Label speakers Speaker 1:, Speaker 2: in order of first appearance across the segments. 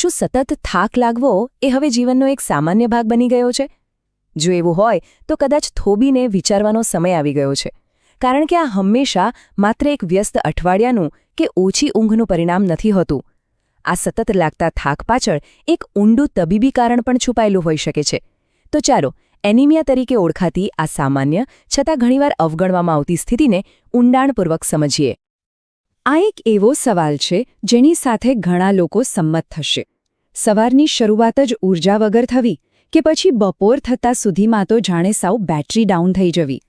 Speaker 1: શું સતત થાક લાગવો એ હવે જીવનનો એક સામાન્ય ભાગ બની ગયો છે? જો એવું હોય, તો કદાચ થોબીને વિચારવાનો સમય આવી ગયો છે. કારણ કે આ હંમેશા માત્ર એક વ્યસ્ત અઠવાડિયાનું કે ઓછી ઊંઘનું પરિણામ નથી હોતું. આ સતત લાગતા થાક પાછળ એક ઊંડું તબીબી કારણ પણ છુપાયેલું હોઈ શકે છે. તો ચાલો, એનિમિયા તરીકે ઓળખાતી આ સામાન્ય, છતાં ઘણીવાર અવગણવામાં આવતી સ્થિતિને ઊંડાણપૂર્વક સમજીએ. આ એક એવો સવાલ છે, જેની સાથે ઘણા લોકો સંમત થશે. સવારની શરૂઆત જ ઊર્જા વગર થવી કે પછી બપોર થતાં સુધીમાં તો જાણે સાવ બેટરી ડાઉન થઈ જવી.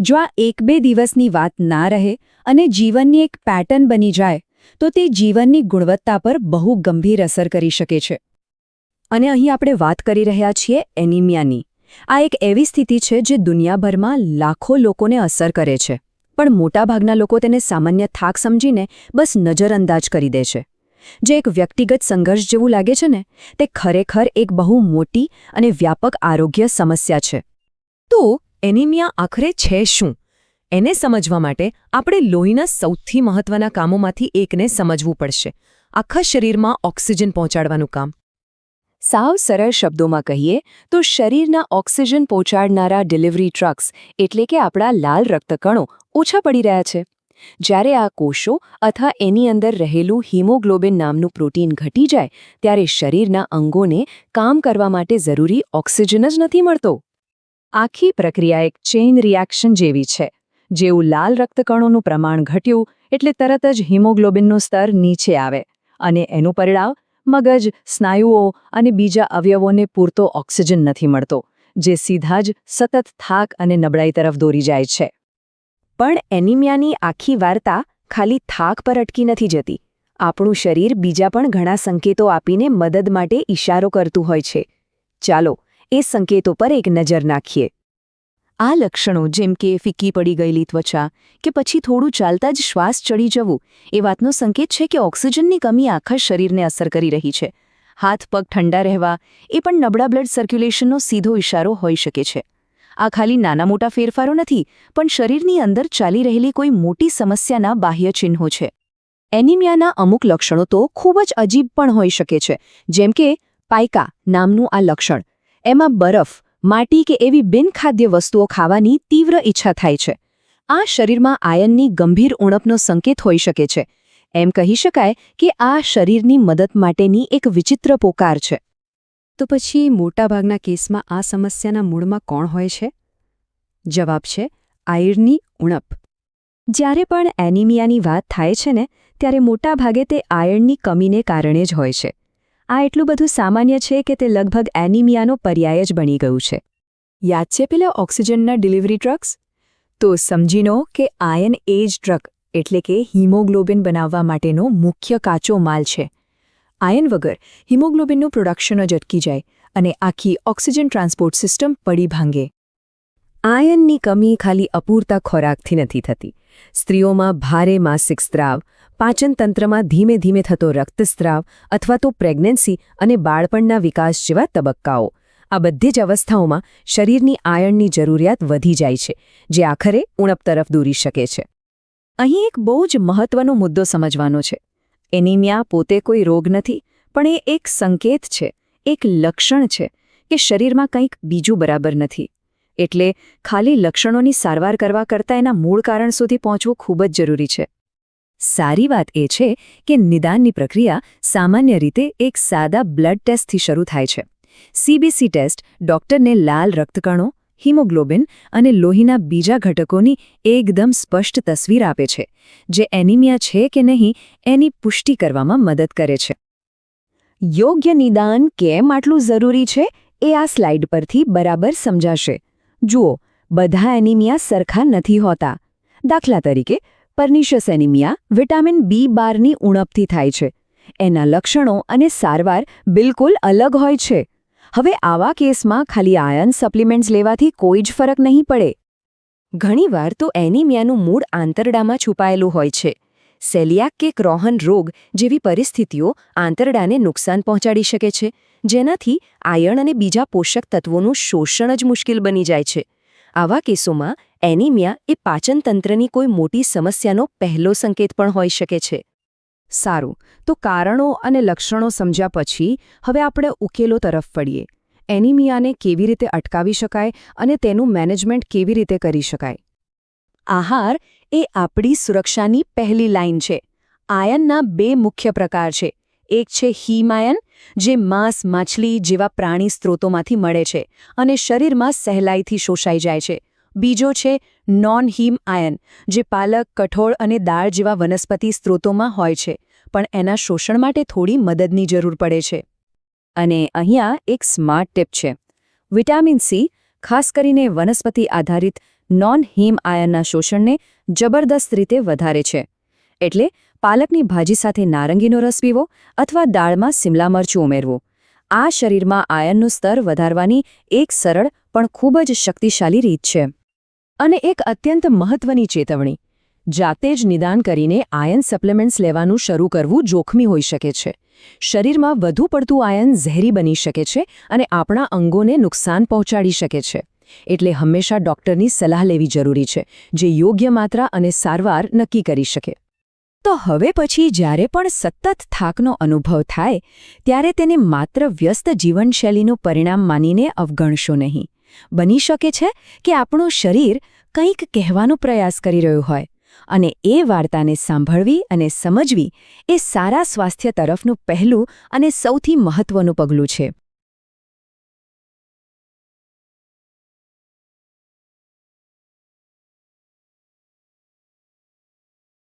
Speaker 1: જો આ એક બે દિવસની વાત ના રહે અને જીવનની એક પેટર્ન બની જાય, તો તે જીવનની ગુણવત્તા પર બહુ ગંભીર અસર કરી શકે છે. અને અહીં આપણે વાત કરી રહ્યા છીએ એનિમિયાની. આ એક એવી સ્થિતિ છે, જે દુનિયાભરમાં લાખો લોકોને અસર કરે છે. પણ મોટાભાગના લોકો તેને સામાન્ય થાક સમજીને બસ નજરઅંદાજ કરી દે છે. જે એક વ્યક્તિગત સંઘર્ષ જેવું લાગે છે ને, તે ખરેખર એક બહુ મોટી અને વ્યાપક આરોગ્ય સમસ્યા છે. તો એનિમિયા આખરે છે શું? એને સમજવા માટે આપણે લોહીના સૌથી મહત્વના કામોમાંથી એકને સમજવું પડશે. આખા શરીરમાં ઓક્સિજન પહોંચાડવાનું કામ. સાવ સરળ શબ્દોમાં કહીએ તો શરીરના ઓક્સિજન પહોંચાડનારા ડિલિવરી ટ્રક્સ એટલે કે આપણા લાલ રક્તકણો ઓછા પડી રહ્યા છે. જ્યારે આ કોષો અથવા એની અંદર રહેલું હિમોગ્લોબિન નામનું પ્રોટીન ઘટી જાય, ત્યારે શરીરના અંગોને કામ કરવા માટે જરૂરી ઓક્સિજન જ નથી મળતો. આખી પ્રક્રિયા એક ચેઇન રિએક્શન જેવી છે, જેવું લાલ રક્તકણોનું પ્રમાણ ઘટ્યું એટલે તરત જ હિમોગ્લોબિનનું સ્તર નીચે આવે અને એનું પરિણામ મગજ, સ્નાયુઓ અને બીજા અવયવોને પૂરતો ઓક્સિજન નથી મળતો, જે સીધા જ સતત થાક અને નબળાઈ તરફ દોરી જાય છે. પણ એનિમિયાની આખી વાર્તા ખાલી થાક પર અટકી નથી જતી. આપણું શરીર બીજા પણ ઘણા સંકેતો આપીને મદદ માટે ઇશારો કરતું હોય છે. ચાલો, એ સંકેતો પર એક નજર નાખીએ. આ લક્ષણો જેમ કે ફિક્કી પડી ગયેલી ત્વચા કે પછી થોડું ચાલતા જ શ્વાસ ચડી જવું, એ વાતનો સંકેત છે કે ઓક્સિજનની કમી આખા શરીરને અસર કરી રહી છે. હાથ પગ ઠંડા રહેવા, એ પણ નબળા બ્લડ સર્ક્યુલેશનનો સીધો ઇશારો હોઈ શકે છે. આ ખાલી નાના મોટા ફેરફારો નથી, પણ શરીરની અંદર ચાલી રહેલી કોઈ મોટી સમસ્યાના બાહ્ય ચિહ્નો છે. એનિમિયાના અમુક લક્ષણો તો ખૂબ જ અજીબ પણ હોઈ શકે છે, જેમ કે પાયકા નામનું આ લક્ષણ, એમાં બરફ માટી કે એવી બિનખાદ્ય વસ્તુઓ ખાવાની તીવ્ર ઈચ્છા થાય છે. આ શરીરમાં આયનની ગંભીર ઉણપનો સંકેત હોઈ શકે છે. એમ કહી શકાય કે આ શરીરની મદદ માટેની એક વિચિત્ર પોકાર છે. તો પછી મોટાભાગના કેસમાં આ સમસ્યાના મૂળમાં કોણ હોય છે? જવાબ છે આયર્નની ઉણપ. જ્યારે પણ એનિમિયાની વાત થાય છે ને, ત્યારે મોટાભાગે તે આયર્નની કમીને કારણે જ હોય છે. આ એટલું બધું સામાન્ય છે કે તે લગભગ એનિમિયાનો પર્યાય જ બની ગયું છે. યાદ છે પેલા ઓક્સિજનના ડિલિવરી ટ્રક્સ તો સમજીનો કે આયન એજ ટ્રક એટલે કે હિમોગ્લોબિન બનાવવા માટેનો મુખ્ય કાચો માલ છે. આયન વગર હિમોગ્લોબિનનું પ્રોડક્શન જ અટકી જાય અને આખી ઓક્સિજન ટ્રાન્સપોર્ટ સિસ્ટમ પડી ભાંગે. આયનની કમી ખાલી અપૂરતા ખોરાકથી નથી થતી. સ્ત્રીઓમાં ભારે માસિક સ્ત્રાવ, પાચનતંત્રમાં ધીમે ધીમે થતો રક્તસ્ત્રાવ અથવા તો પ્રેગ્નન્સી અને બાળપણના વિકાસ જેવા તબક્કાઓ. આ બધી જ અવસ્થાઓમાં શરીરની આયર્નની જરૂરિયાત વધી જાય છે, જે આખરે ઉણપ તરફ દોરી શકે છે. અહીં એક બહુ જ મહત્વનો મુદ્દો સમજવાનો છે. એનિમિયા પોતે કોઈ રોગ નથી, પણ એ એક સંકેત છે, એક લક્ષણ છે કે શરીરમાં કંઈક બીજું બરાબર નથી. એટલે ખાલી લક્ષણોની સારવાર કરવા કરતાં એના મૂળ કારણ સુધી પહોંચવું ખૂબ જ જરૂરી છે. સારી વાત એ છે કે નિદાનની પ્રક્રિયા સામાન્ય રીતે એક સાદા બ્લડ ટેસ્ટથી શરૂ થાય છે. સીબીસી ટેસ્ટ ડોક્ટરને લાલ રક્તકણો, હિમોગ્લોબિન અને લોહીના બીજા ઘટકોની એકદમ સ્પષ્ટ તસવીર આપે છે, જે એનિમિયા છે કે નહીં એની પુષ્ટિ કરવામાં મદદ કરે છે. યોગ્ય નિદાન કેમ આટલું જરૂરી છે એ આ સ્લાઇડ પરથી બરાબર સમજાશે. જુઓ, બધા એનિમિયા સરખા નથી હોતા. દાખલા તરીકે પર્નિશિયસ એનિમિયા વિટામિન બી બારની ઉણપથી થાય છે. એના લક્ષણો અને સારવાર બિલકુલ અલગ હોય છે. હવે આવા કેસમાં ખાલી આયન સપ્લિમેન્ટ્સ લેવાથી કોઈ જ ફરક નહીં પડે. ઘણીવાર તો એનિમિયાનું મૂળ આંતરડામાં છુપાયેલું હોય છે. સેલિયાક કે ક્રોહન રોગ જેવી પરિસ્થિતિઓ આંતરડાને નુકસાન પહોંચાડી શકે છે, જેનાથી આયણ અને બીજા પોષક તત્વોનું શોષણ જ મુશ્કેલ બની જાય છે. આવા કેસોમાં એનિમિયા એ પાચનતંત્રની કોઈ મોટી સમસ્યાનો પહેલો સંકેત પણ હોઈ શકે છે.
Speaker 2: સારું, તો કારણો અને લક્ષણો સમજ્યા પછી હવે આપણે ઉકેલો તરફ ફળીએ એનિમિયાને કેવી રીતે અટકાવી શકાય અને તેનું મેનેજમેન્ટ કેવી રીતે કરી શકાય?
Speaker 1: આહાર એ આપણી સુરક્ષાની પહેલી લાઇન છે. આયનના બે મુખ્ય પ્રકાર છે. એક છે હિમઆયન જે માંસ, માછલી જેવા પ્રાણી સ્ત્રોતોમાંથી મળે છે અને શરીરમાં સહેલાઈથી શોષાઈ જાય છે. બીજો છે નોન હીમ આયન, જે પાલક, કઠોળ અને દાળ જેવા વનસ્પતિ સ્ત્રોતોમાં હોય છે, પણ એના શોષણ માટે થોડી મદદની જરૂર પડે છે. અને અહીંયા એક સ્માર્ટ ટિપ છે. વિટામિન સી, ખાસ કરીને વનસ્પતિ આધારિત નોન હીમ આયનના શોષણને જબરદસ્ત રીતે વધારે છે. એટલે પાલકની ભાજી સાથે નારંગીનો રસ પીવો અથવા દાળમાં સિમલા મરચું ઉમેરવું. આ શરીરમાં આયનનું સ્તર વધારવાની એક સરળ પણ ખૂબ જ શક્તિશાળી રીત છે. અને એક અત્યંત મહત્વની ચેતવણી. જાતે જ નિદાન કરીને આયન સપ્લિમેન્ટ્સ લેવાનું શરૂ કરવું જોખમી હોઈ શકે છે. શરીરમાં વધુ પડતું આયન ઝેરી બની શકે છે અને આપણા અંગોને નુકસાન પહોંચાડી શકે છે. એટલે હંમેશા ડોક્ટરની સલાહ લેવી જરૂરી છે, જે યોગ્ય માત્રા અને સારવાર નક્કી કરી શકે. તો હવે પછી જ્યારે પણ સતત થાકનો અનુભવ થાય, ત્યારે તેને માત્ર વ્યસ્ત જીવનશૈલીનું પરિણામ માનીને અવગણશો નહીં. બની શકે છે કે આપણું શરીર કંઈક કહેવાનો પ્રયાસ કરી રહ્યું હોય અને એ વાર્તાને સાંભળવી અને સમજવી એ સારા સ્વાસ્થ્ય તરફનું પહેલું અને સૌથી મહત્વનું પગલું છે.